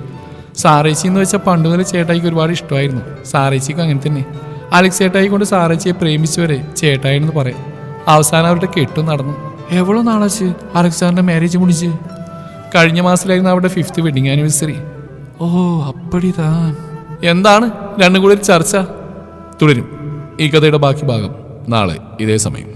സാറേച്ചി എന്ന് വെച്ചാൽ പണ്ട് മുതൽ ചേട്ടായിക്ക് ഒരുപാട് ഇഷ്ടമായിരുന്നു. സാറേച്ചിക്ക് അങ്ങനെ തന്നെ. അലക്സ് ചേട്ടായി കൊണ്ട് സാറേച്ചിയെ പ്രേമിച്ചവരെ ചേട്ടായിന്ന് പറയാം. അവസാനം അവരുടെ കെട്ടും നടന്നു. എവളോ നാളാച്ച് അലക്സാറിന്റെ മാരേജ് മുടിച്ച്. കഴിഞ്ഞ മാസത്തിലായിരുന്നു അവരുടെ ഫിഫ്ത്ത് വെഡിങ് ആനിവേഴ്സറി ഓ അപ്പടിതാ. എന്താണ് രണ്ടും കൂടി ഒരു ചർച്ച? തുടരും. ഈ കഥയുടെ ബാക്കി ഭാഗം നാളെ ഇതേ സമയം.